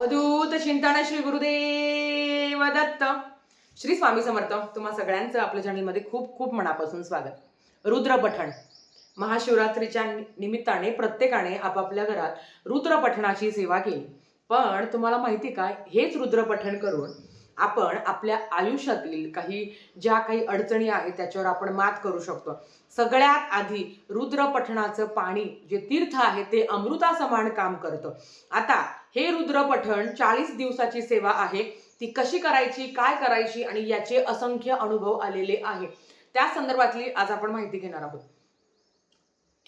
अवधूत चिंतन श्री गुरुदेव दत्त. श्री स्वामी समर्थ तुम्हा सगळ्यांचं आपल्या चॅनलमध्ये खूप खूप मनापासून स्वागत. रुद्रपठण. महाशिवरात्रीच्या निमित्ताने प्रत्येकाने आपापल्या घरात रुद्रपठणाची सेवा केली. पण तुम्हाला माहिती का हेच रुद्रपठण करून आपण आपल्या आयुष्यातील काही ज्या काही अडचणी आहेत त्याच्यावर आपण मात करू शकतो. सगळ्यात आधी रुद्र पठणाचं पाणी जे तीर्थ आहे ते अमृता समान काम करतं. आता हे रुद्र पठण चाळीस दिवसाची सेवा आहे. ती कशी करायची काय करायची आणि याचे असंख्य अनुभव आलेले आहे. त्या संदर्भातली आज आपण माहिती घेणार आहोत.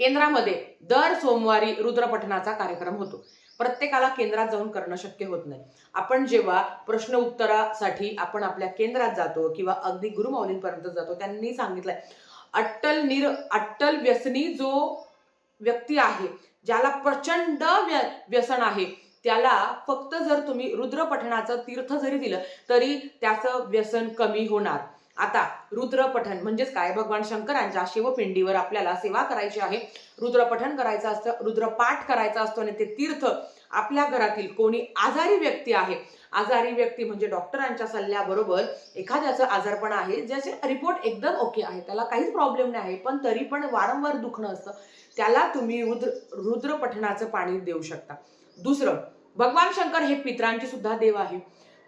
केंद्रामध्ये दर सोमवारी रुद्रपठनाचा कार्यक्रम होतो. प्रत्येकाला केंद्रात जाऊन करणं शक्य होत नाही. आपण जेव्हा प्रश्न उत्तरासाठी आपण आपल्या केंद्रात जातो किंवा अगदी गुरुमाऊलींपर्यंत जातो त्यांनी सांगितलंय अट्टल निर अट्टल व्यसनी जो व्यक्ती आहे ज्याला प्रचंड व्य व्यसन आहे त्याला फक्त जर तुम्ही रुद्रपठणाचं तीर्थ जरी दिलं तरी त्याचं व्यसन कमी होणार. आता रुद्रपठन म्हणजेच काय? भगवान शंकरांच्या शिवपिंडीवर आपल्याला सेवा करायची आहे. रुद्रपठन करायचं असतं रुद्रपाठ करायचा असतो आणि ते तीर्थ आपल्या घरातील कोणी आजारी व्यक्ती आहे. आजारी व्यक्ती म्हणजे डॉक्टरांच्या सल्ल्याबरोबर एखाद्याचं आजारपण आहे ज्याचे रिपोर्ट एकदम ओके आहे. त्याला काहीच प्रॉब्लेम नाही आहे पण तरी पण वारंवार दुखणं असतं. त्याला तुम्ही रुद्र रुद्रपठनाचं पाणी देऊ शकता. दुसरं भगवान शंकर हे पित्रांचे सुद्धा देव आहे.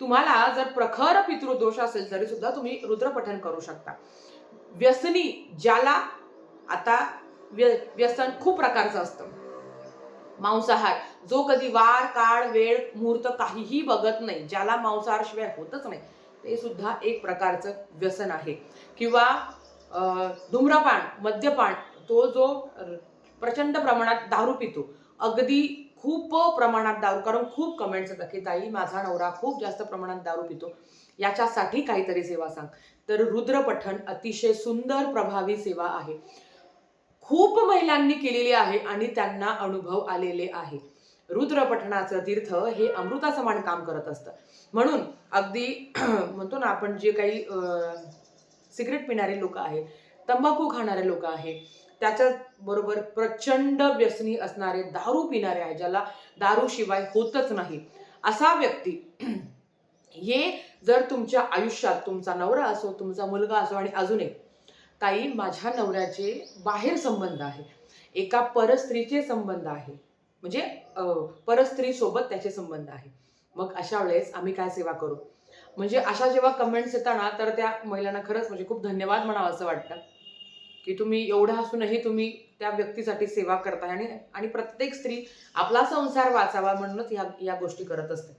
तुम्हाला जर प्रखर पितृदोष असेल तरी सुद्धा तुम्ही रुद्रपठन करू शकता. व्यसनी ज्याला आता व्य व्यसन खूप प्रकारचं असतं. मांसाहार जो कधी वार काळ वेळ मुहूर्त काहीही बघत नाही ज्याला मांसाहार शिवाय होतच नाही ते सुद्धा एक प्रकारचं व्यसन आहे. किंवा धूम्रपान मद्यपान तो जो प्रचंड प्रमाणात दारू पितो अगदी खूप प्रमाणात दारू कारण खूप कमेंट्स येतात की ताई माझा नवरा खूप जास्त प्रमाणात दारू पितो. याच्यासाठी काहीतरी सेवा सांग. तर रुद्रपठण अतिशय सुंदर प्रभावी सेवा आहे. खूप महिलांनी केलेली आहे आणि त्यांना अनुभव आलेले आहे. रुद्रपठणाचं तीर्थ हे अमृता समान काम करत असतं. म्हणून अगदी म्हणतो ना आपण जे काही सिगरेट पिणारे लोक आहेत तंबाखू खाणारे लोक आहेत त्याच्या बरोबर प्रचंड व्यसनी असणारे दारू पिणारे आहे ज्याला दारूशिवाय होतच नाही. असा व्यक्ती हे जर तुमच्या आयुष्यात तुमचा नवरा असो तुमचा मुलगा असो आणि अजून एक ताई माझ्या नवऱ्याचे बाहेर संबंध आहे. एका परस्त्रीचे संबंध आहे. म्हणजे परस्त्रीसोबत त्याचे संबंध आहे. मग अशा वेळेस आम्ही काय सेवा करू? म्हणजे अशा जेव्हा कमेंट्स येताना तर त्या महिलांना खरंच म्हणजे खूप धन्यवाद म्हणावं असं वाटतं. की तुम्ही एवढं असूनही तुम्ही त्या व्यक्तीसाठी सेवा करताय आणि आणि प्रत्येक स्त्री आपला संसार वाचावा म्हणूनच या या गोष्टी करत असते.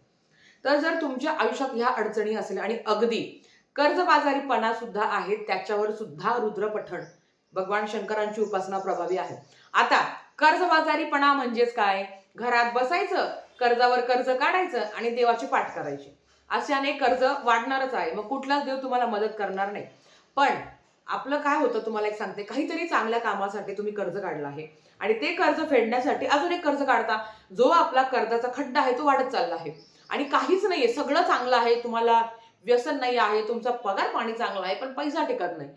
तर जर तुमच्या आयुष्यात ह्या अडचणी असेल आणि अगदी कर्जबाजारीपणा सुद्धा आहे त्याच्यावर सुद्धा रुद्रपठण भगवान शंकरांची उपासना प्रभावी आहे. आता कर्जबाजारीपणा म्हणजेच काय? घरात बसायचं कर्जावर कर्ज काढायचं आणि देवाची पाठ करायची. अशाने कर्ज वाढणारच आहे. मग कुठलाच देव तुम्हाला मदत करणार नाही. पण आपलं काय होतं तुम्हाला एक सांगते. काहीतरी चांगल्या कामासाठी तुम्ही कर्ज काढलं आहे. आणि ते कर्ज फेडण्यासाठी अजून एक कर्ज काढता. जो आपला कर्जाचा खड्डा आहे तो वाढत चालला आहे. आणि काहीच नाहीये. सगळं चांगलं आहे. तुम्हाला व्यसन नाही आहे. तुमचा पगार पाणी चांगला आहे. पण पैसा टिकत नाही.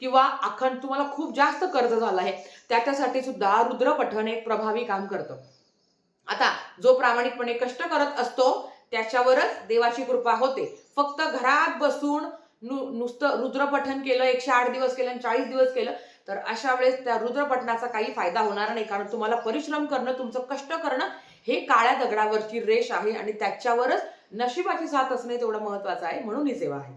किंवा अखंड तुम्हाला खूप जास्त कर्ज झालं आहे. त्याच्यासाठी सुद्धा रुद्र पठण एक प्रभावी काम करतं. आता जो प्रामाणिकपणे कष्ट करत असतो त्याच्यावरच देवाची कृपा होते. फक्त घरात बसून नु नुसतं रुद्रपठन केलं एकशे आठ दिवस केलं आणि चाळीस दिवस केलं तर अशा वेळेस त्या रुद्रपठनाचा काही फायदा होणार नाही. कारण तुम्हाला परिश्रम करणं तुमचं कष्ट करणं हे काळ्या दगडावरची रेष आहे आणि त्याच्यावरच नशिबाची साथ असणे तेवढं महत्वाचं आहे म्हणून ही सेवा आहे.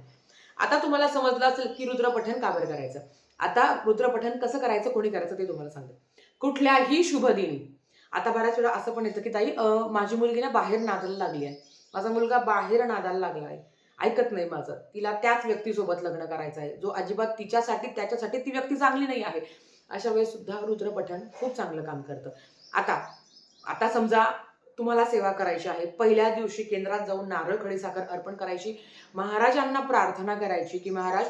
आता तुम्हाला समजलं असेल की रुद्रपठन का बरं करायचं? आता रुद्रपठन कसं करायचं कोणी करायचं ते तुम्हाला सांगते. कुठल्याही शुभदिनी आता बऱ्याच वेळा असं पण येतं की ताई माझी मुलगी ना बाहेर नादायला लागली आहे. माझा मुलगा बाहेर नादायला लागला आहे. ऐकत नाही माझं. तिला त्याच व्यक्तीसोबत लग्न करायचं आहे. जो अजिबात तिच्यासाठी त्याच्यासाठी ती व्यक्ती चांगली नाही आहे. अशा वेळेस सुद्धा रुद्रपठण खूप चांगलं काम करतं. आता आता समजा तुम्हाला सेवा करायची आहे. पहिल्या दिवशी केंद्रात जाऊन नारळ खडीसाखर अर्पण करायची. महाराजांना प्रार्थना करायची की महाराज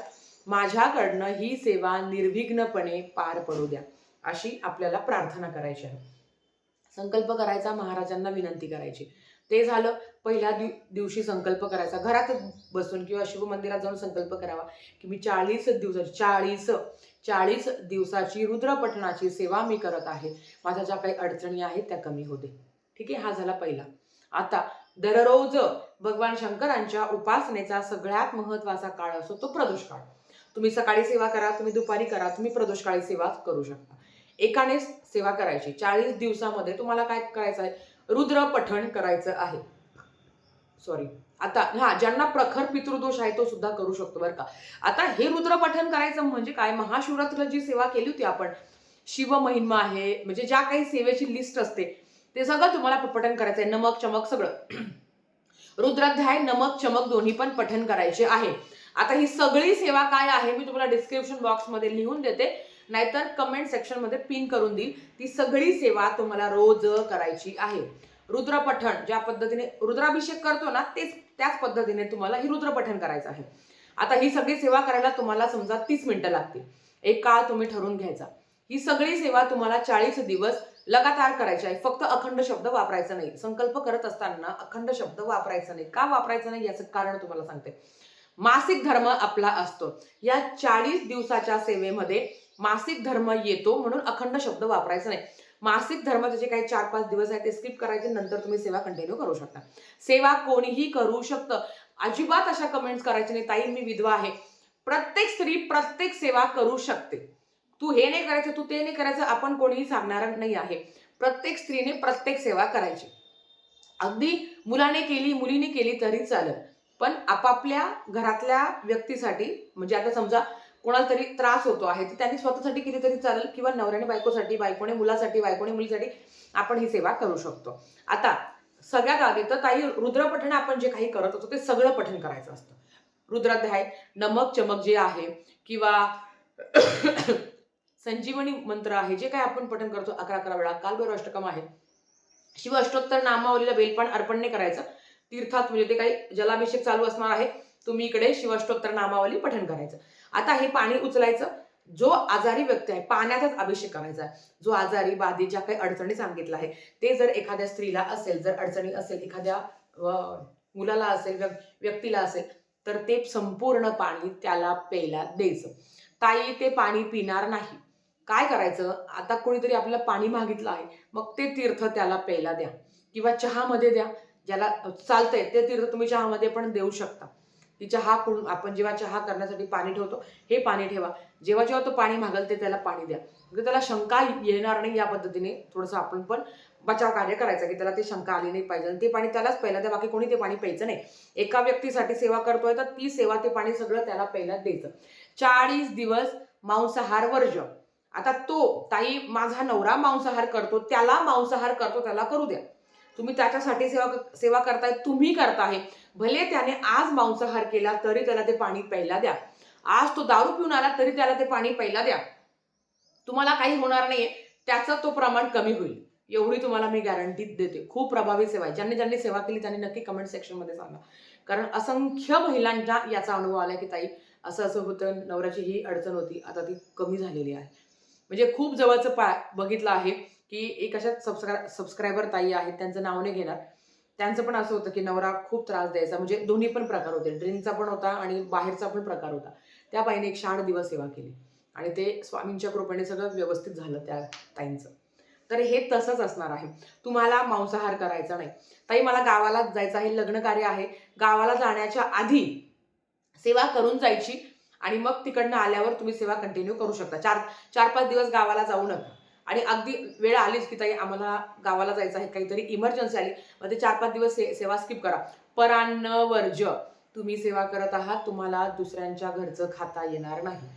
माझ्याकडनं ही सेवा निर्विघ्नपणे पार पडू द्या. अशी आपल्याला प्रार्थना करायची आहे. संकल्प करायचा महाराजांना विनंती करायची. ते झालं. पहिल्या दिव दिवशी संकल्प करायचा. घरात बसून किंवा शिवमंदिरात जाऊन संकल्प करावा की मी चाळीस दिवसाची चाळीस चाळीस दिवसाची रुद्रपठणाची सेवा मी करत आहे. माझ्या ज्या काही अडचणी आहेत त्या कमी होते ठीक आहे? हा झाला पहिला. आता दररोज भगवान शंकरांच्या उपासनेचा सगळ्यात महत्त्वाचा काळ असतो तो प्रदोष काळ तुम्ही सकाळी सेवा करा तुम्ही दुपारी करा तुम्ही प्रदोष काळी सेवा करू शकता. एकाने सेवा करायची. चाळीस दिवसामध्ये तुम्हाला काय करायचं आहे? रुद्र पठण करायचं आहे. सॉरी आता हा ज्यांना प्रखर पितृदोष आहे तो सुद्धा करू शकतो बरं का. आता हे रुद्र पठन करायचं म्हणजे काय? महाशिवरात्रीला जी सेवा केली होती आपण शिव महिमा आहे म्हणजे ज्या काही सेवेची लिस्ट असते ते सगळं तुम्हाला पठन करायचं आहे. नमक चमक सगळं. रुद्राध्याय नमक चमक दोन्ही पण पठन करायचे आहे. आता ही सगळी सेवा काय आहे मी तुम्हाला डिस्क्रिप्शन बॉक्समध्ये लिहून देते. नाहीतर कमेंट सेक्शनमध्ये पिन करून देईल. ती सगळी सेवा तुम्हाला रोज करायची आहे. रुद्रपठण ज्या पद्धतीने रुद्राभिषेक करतो ना तेच त्याच पद्धतीने तुम्हाला ही रुद्रपठण करायचं आहे. आता ही सगळी सेवा करायला तुम्हाला समजा तीस मिनिटं लागतील. एक काळ तुम्ही ठरवून घ्यायचा. ही सगळी सेवा तुम्हाला चाळीस दिवस लगातार करायची आहे. फक्त अखंड शब्द वापरायचा नाही. संकल्प करत असताना अखंड शब्द वापरायचा नाही. का वापरायचं नाही याचं कारण तुम्हाला सांगते. मासिक धर्म आपला असतो. या चाळीस दिवसाच्या सेवेमध्ये मासिक धर्म येतो म्हणून अखंड शब्द वापरायचा नाही. मासिक धर्माचे जे काही चार पाच दिवस आहेत ते स्किप करायचे नंतर तुम्ही सेवा कंटिन्यू करू शकता. सेवा कोणीही करू शकतं. अजिबात अशा कमेंट्स करायचे नाही ताई मी विधवा आहे. प्रत्येक स्त्री प्रत्येक सेवा करू शकते. तू हे नाही करायचं तू ते नाही करायचं आपण कोणीही सांगणार नाही आहे. प्रत्येक स्त्रीने प्रत्येक सेवा करायची. अगदी मुलाने केली मुलीने केली तरी चालेल. पण आपापल्या घरातल्या व्यक्तीसाठी म्हणजे आता समजा कोणाला तरी त्रास होतो आहे तर त्यांनी स्वतःसाठी केली तरी चालेल किंवा नवऱ्याने बायकोसाठी बायकोने मुलासाठी बायकोने मुलीसाठी आपण ही सेवा करू शकतो. आता सगळ्यात आधी तर काही रुद्रपठण आपण जे काही करत असतो ते सगळं पठण करायचं असतं. रुद्राध्याय नमक चमक जे आहे किंवा संजीवनी मंत्र आहे जे काय आपण पठण करतो अकरा अकरा वेळा कालभैरव अष्टकम आहे. शिव अष्टोत्तर नामावलीला बेलपण अर्पण नाही करायचं. तीर्थात म्हणजे ते काही जलाभिषेक चालू असणार आहे तुम्ही इकडे शिवाष्टोत्तर नामावली पठण करायचं. आता हे पाणी उचलायचं. जो आजारी व्यक्ती आहे पाण्याचाच अभिषेक करायचा जो आजारी बाधित ज्या काही अडचणी सांगितलं आहे ते जर एखाद्या स्त्रीला असेल जर अडचणी असेल एखाद्या मुलाला असेल व्यक्तीला असेल तर ते संपूर्ण पाणी त्याला प्यायला द्यायचं. ताई ते पाणी पिणार नाही. काय करायचं? आता कोणीतरी आपल्याला पाणी मागितलं आहे मग ते तीर्थ त्याला प्यायला द्या. किंवा चहामध्ये द्या ज्याला चालतंय ते तीर्थ तुम्ही चहामध्ये पण देऊ शकता. ती चहा करून आपण जेव्हा चहा करण्यासाठी पाणी ठेवतो हे पाणी ठेवा. जेव्हा जेव्हा तो पाणी मागल ते त्याला पाणी द्या. म्हणजे त्याला शंका येणार नाही या पद्धतीने थोडंसं आपण पण बचाव कार्य करायचं की त्याला ते शंका आली नाही पाहिजे. आणि ते पाणी त्यालाच प्यायला द्या बाकी कोणी ते पाणी प्यायचं नाही. एका व्यक्तीसाठी सेवा करतोय तर ती सेवा ते पाणी सगळं त्याला प्यायला द्यायचं. चाळीस दिवस मांसाहार वर्ज आता तो ताई माझा नवरा मांसाहार करतो त्याला मांसाहार करतो त्याला करू द्या. तुम्ही त्याच्यासाठी सेवा सेवा करताय तुम्ही करताय. भले त्याने आज मांसाहार केला तरी त्याला ते पाणी प्यायला द्या. आज तो दारू पिऊन आला तरी त्याला ते पाणी प्यायला द्या. तुम्हाला काही होणार नाहीये. त्याचं तो प्रमाण कमी होईल. एवढी तुम्हाला मी गॅरंटी देते. खूप प्रभावी सेवा आहे. ज्यांनी ज्यांनी सेवा केली त्यांनी नक्की कमेंट सेक्शनमध्ये सांगा. कारण असंख्य महिलांना याचा अनुभव आला की ताई असं असं होतं नवऱ्याची ही अडचण होती. आता ती कमी झालेली आहे. म्हणजे खूप जवळचं पा बघितलं आहे. की एक अशा सबस्क्रा सबस्क्रायबर ताई आहेत त्यांचं नाव नाही घेणार. त्यांचं पण असं होतं की नवरा खूप त्रास द्यायचा. म्हणजे दोन्ही पण प्रकार होते. ड्रिंकचा पण होता आणि बाहेरचा पण प्रकार होता. त्या बाईने एक शहाण दिवस सेवा केली. आणि ते स्वामींच्या कृपेने सगळं व्यवस्थित झालं त्या ताईंचं. तर हे तसंच असणार आहे. तुम्हाला मांसाहार करायचा नाही. ताई मला गावाला जायचं आहे. लग्न कार्य आहे. गावाला जाण्याच्या आधी सेवा करून जायची आणि मग तिकडनं आल्यावर तुम्ही सेवा कंटिन्यू करू शकता. चार चार पाच दिवस गावाला जाऊ नका. आणि अगदी वेळ आलीच की ताई आम्हाला गावाला जायचं आहे. काहीतरी इमर्जन्सी आली. मग ते चार पाच दिवस से सेवा स्किप करा. परान्न वर्ज तुम्ही सेवा करत आहात तुम्हाला दुसऱ्यांच्या घरचं खाता येणार नाही.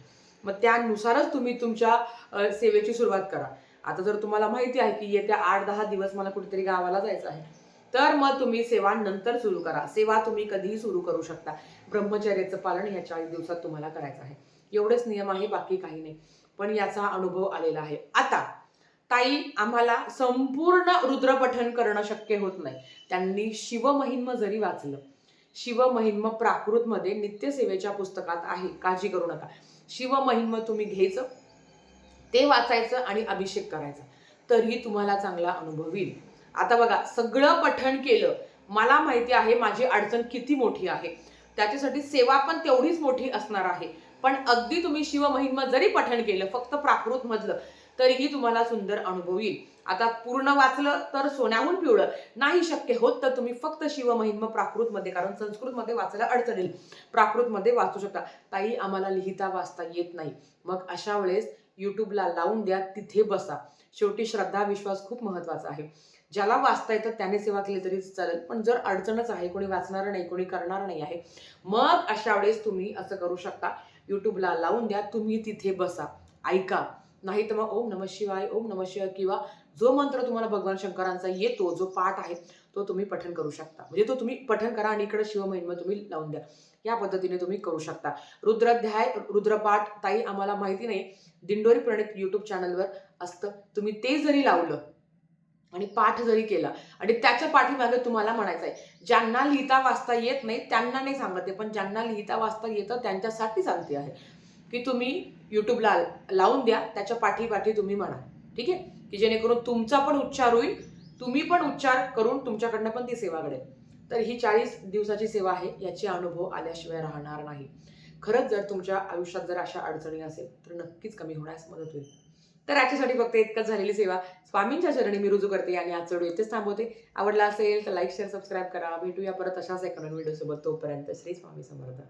मग त्यानुसारच तुम्ही तुमच्या सेवेची सुरुवात करा. आता जर तुम्हाला माहिती आहे की येत्या आठ दहा दिवस मला कुठेतरी गावाला जायचं आहे तर मग तुम्ही सेवा नंतर सुरू करा. सेवा तुम्ही कधीही सुरू करू शकता. ब्रह्मचर्याचं पालन या चाळीस दिवसात तुम्हाला करायचं आहे. एवढेच नियम आहे बाकी काही नाही. पण याचा अनुभव आलेला आहे. आता ताई आम्हाला संपूर्ण रुद्रपठन करणं शक्य होत नाही. त्यांनी शिवमहिन्म जरी वाचलं शिवमहिन्म प्राकृतमध्ये नित्यसेवेच्या पुस्तकात आहे. काळजी करू नका. शिवमहिन्म तुम्ही घ्यायचं ते वाचायचं आणि अभिषेक करायचा. तरीही तुम्हाला चांगला अनुभव येईल. आता बघा सगळं पठण केलं. मला माहिती आहे माझी अडचण किती मोठी आहे. त्याच्यासाठी सेवा पण तेवढीच मोठी असणार आहे. पण अगदी तुम्ही शिवमहिन्म जरी पठण केलं फक्त प्राकृत मधलं तरीही तुम्हाला सुंदर अनुभव येईल. आता पूर्ण वाचलं तर सोन्याहून पिवळं. नाही शक्य होत तर तुम्ही फक्त शिवमहिम प्राकृतमध्ये कारण संस्कृतमध्ये वाचायला अडचण येईल. प्राकृतमध्ये वाचू शकता. ताई आम्हाला लिहिता वाचता येत नाही. मग अशा वेळेस युट्यूबला लावून द्या तिथे बसा. शेवटी श्रद्धा विश्वास खूप महत्त्वाचा आहे. ज्याला वाचता येतं त्याने सेवा केली तरी चालेल पण जर अडचणच आहे कोणी वाचणार नाही कोणी करणार नाही आहे मग अशा वेळेस तुम्ही असं करू शकता. युट्यूबला लावून द्या तुम्ही तिथे बसा. ऐका. नाही तर मग ओम नम शिवाय ओम नम शिवाय किंवा जो मंत्र तुम्हाला भगवान शंकरांचा येतो जो पाठ आहे तो तुम्ही पठन करू शकता. म्हणजे तो तुम्ही पठन करा आणि इकडे शिवमहिमा तुम्ही लावून द्या. या पद्धतीने तुम्ही करू शकता. रुद्राध्याय रुद्रपाठ ताई आम्हाला माहिती नाही. दिंडोरी प्रणित युट्यूब चॅनलवर असतं. तुम्ही ते जरी लावलं आणि पाठ जरी केला आणि त्याच्या पाठीमागे तुम्हाला म्हणायचं आहे ज्यांना लिहिता वाचता येत नाही त्यांना नाही सांगते पण ज्यांना लिहिता वाचता येतं त्यांच्यासाठी सांगते आहे. की तुम्ही यूट्यूबला लावून द्या त्याच्या पाठीपाठी तुम्ही म्हणा. ठीक आहे? की जेणेकरून तुमचा पण उच्चार होईल तुम्ही पण उच्चार करून तुमच्याकडनं पण ती सेवा घडेल. तर ही चाळीस दिवसाची सेवा आहे याचे अनुभव आल्याशिवाय राहणार नाही. खरंच जर तुमच्या आयुष्यात जर अशा अडचणी असेल तर नक्कीच कमी होण्यास मदत होईल. तर याच्यासाठी फक्त इतकंच झालेली सेवा. स्वामींच्या चरणी मी रुजू करते आणि आज चढू इथेच थांबवते. आवडला असेल तर लाईक शेअर सबस्क्राईब करा. भेटूया परत अशाच एका नवीन व्हिडिओसोबत. तोपर्यंत श्री स्वामी समर्थ.